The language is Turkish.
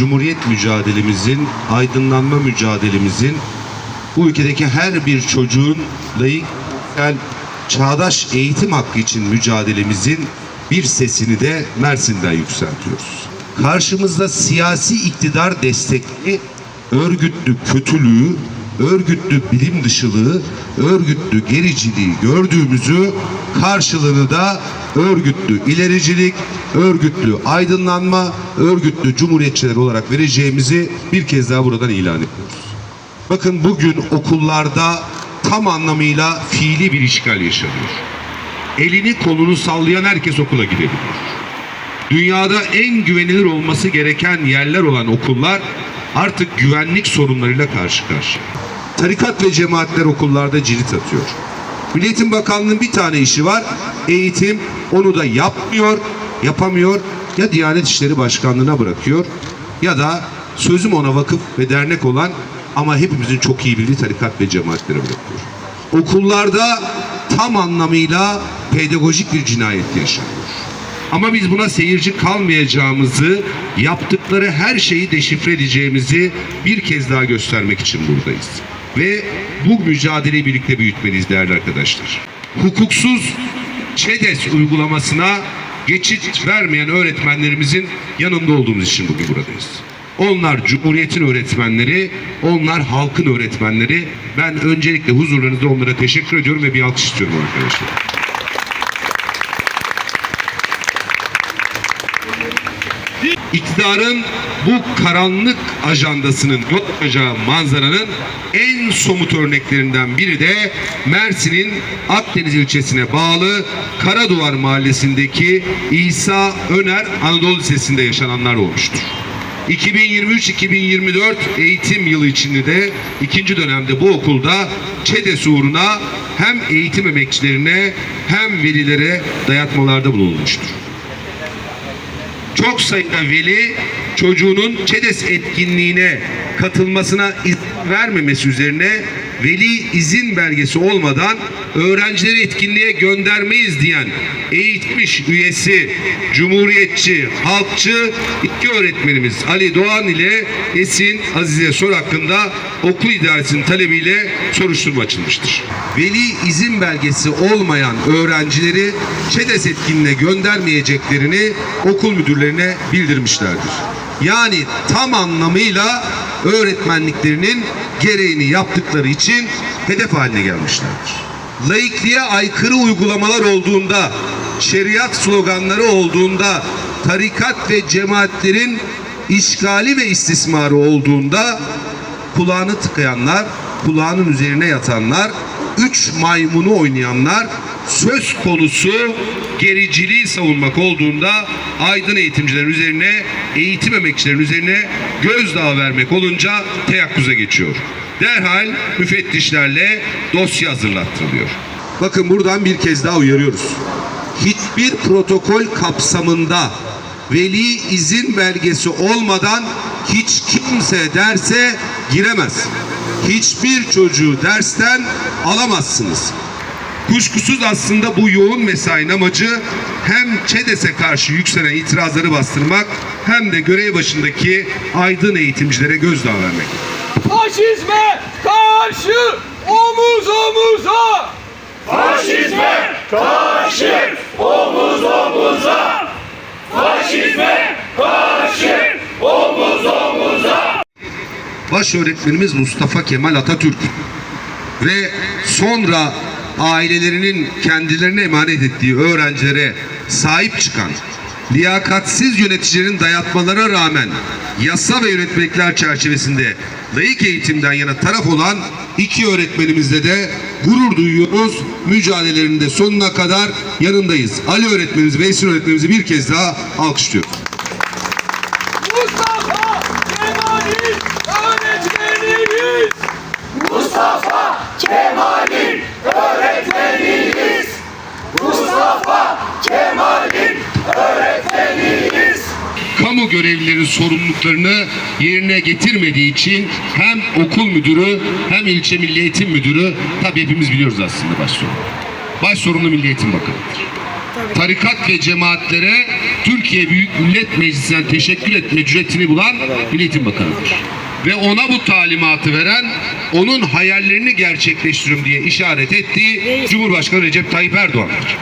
Cumhuriyet mücadelemizin, aydınlanma mücadelemizin, bu ülkedeki her bir çocuğun layık, sosyal, çağdaş eğitim hakkı için mücadelemizin bir sesini de Mersin'den yükseltiyoruz. Karşımızda siyasi iktidar destekli örgütlü kötülüğü, örgütlü bilim dışılığı, örgütlü gericiliği gördüğümüzü karşılığını da örgütlü ilericilik, örgütlü aydınlanma, örgütlü cumhuriyetçiler olarak vereceğimizi bir kez daha buradan ilan ediyoruz. Bakın bugün okullarda tam anlamıyla fiili bir işgal yaşanıyor. Elini kolunu sallayan herkes okula gidebilir. Dünyada en güvenilir olması gereken yerler olan okullar artık güvenlik sorunlarıyla karşı karşıya. Tarikat ve cemaatler okullarda cirit atıyor. Milli Eğitim Bakanlığı'nın bir tane işi var. Eğitim onu da yapmıyor, yapamıyor. Ya Diyanet İşleri Başkanlığı'na bırakıyor ya da sözüm ona vakıf ve dernek olan ama hepimizin çok iyi bildiği tarikat ve cemaatlere bırakıyor. Okullarda tam anlamıyla pedagojik bir cinayet yaşanıyor. Ama biz buna seyirci kalmayacağımızı, yaptıkları her şeyi deşifre edeceğimizi bir kez daha göstermek için buradayız. Ve bu mücadeleyi birlikte büyütmeliyiz değerli arkadaşlar. Hukuksuz ÇEDES uygulamasına geçit vermeyen öğretmenlerimizin yanında olduğumuz için bugün buradayız. Onlar Cumhuriyet'in öğretmenleri, onlar halkın öğretmenleri. Ben öncelikle huzurlarınızda onlara teşekkür ediyorum ve bir alkış istiyorum arkadaşlar. İktidarın bu karanlık ajandasının yol manzaranın en somut örneklerinden biri de Mersin'in Akdeniz ilçesine bağlı Karaduvar mahallesindeki İsa Öner Anadolu Lisesi'nde yaşananlar olmuştur. 2023-2024 eğitim yılı içinde de ikinci dönemde bu okulda ÇEDES uğruna hem eğitim emekçilerine hem velilere dayatmalarda bulunmuştur. Çok sayıda veli çocuğunun ÇEDES etkinliğine katılmasına izin vermemesi üzerine veli izin belgesi olmadan öğrencileri etkinliğe göndermeyiz diyen eğitmiş üyesi, cumhuriyetçi, halkçı iki öğretmenimiz Ali Doğan ile Esin Azize Sor hakkında okul idaresinin talebiyle soruşturma açılmıştır. Veli izin belgesi olmayan öğrencileri ÇEDES etkinliğine göndermeyeceklerini okul müdürlerine bildirmişlerdir. Yani tam anlamıyla öğretmenliklerinin gereğini yaptıkları için hedef haline gelmişlerdir. Laikliğe aykırı uygulamalar olduğunda, şeriat sloganları olduğunda, tarikat ve cemaatlerin işgali ve istismarı olduğunda kulağını tıkayanlar, kulağının üzerine yatanlar, üç maymunu oynayanlar söz konusu gericiliği savunmak olduğunda aydın eğitimcilerin üzerine, eğitim emekçilerin üzerine gözdağı vermek olunca teyakkuza geçiyor. Derhal müfettişlerle dosya hazırlattırılıyor. Bakın buradan bir kez daha uyarıyoruz. Hiçbir protokol kapsamında veli izin belgesi olmadan hiç kimse derse giremez. Hiçbir çocuğu dersten alamazsınız. Kuşkusuz aslında bu yoğun mesainin amacı hem ÇEDES'e karşı yükselen itirazları bastırmak hem de görev başındaki aydın eğitimcilere gözdağı vermek. Faşizme karşı omuz omuza. Faşizme karşı omuz omuza. Faşizme karşı omuz omuza. Baş öğretmenimiz Mustafa Kemal Atatürk ve sonra ailelerinin kendilerine emanet ettiği öğrencilere sahip çıkan liyakatsiz yöneticilerin dayatmalara rağmen yasa ve yönetmelikler çerçevesinde layık eğitimden yana taraf olan iki öğretmenimizle de gurur duyuyoruz. Mücadelelerinde sonuna kadar yanındayız. Ali öğretmenimizi ve öğretmenimizi bir kez daha alkışlıyoruz. Kemal'in öğretmeniyiz. kamu görevlilerinin sorumluluklarını yerine getirmediği için hem okul müdürü hem ilçe milli eğitim müdürü tabii hepimiz biliyoruz aslında baş sorumlu. Baş sorumlu Milli Eğitim Bakanı'dır. tarikat ve cemaatlere Türkiye Büyük Millet Meclisi'nden teşekkür etme cüretini bulan Milli Eğitim Bakanı'dır. Ve ona bu talimatı veren, onun hayallerini gerçekleştiriyorum diye işaret ettiği Cumhurbaşkanı Recep Tayyip Erdoğan'dır.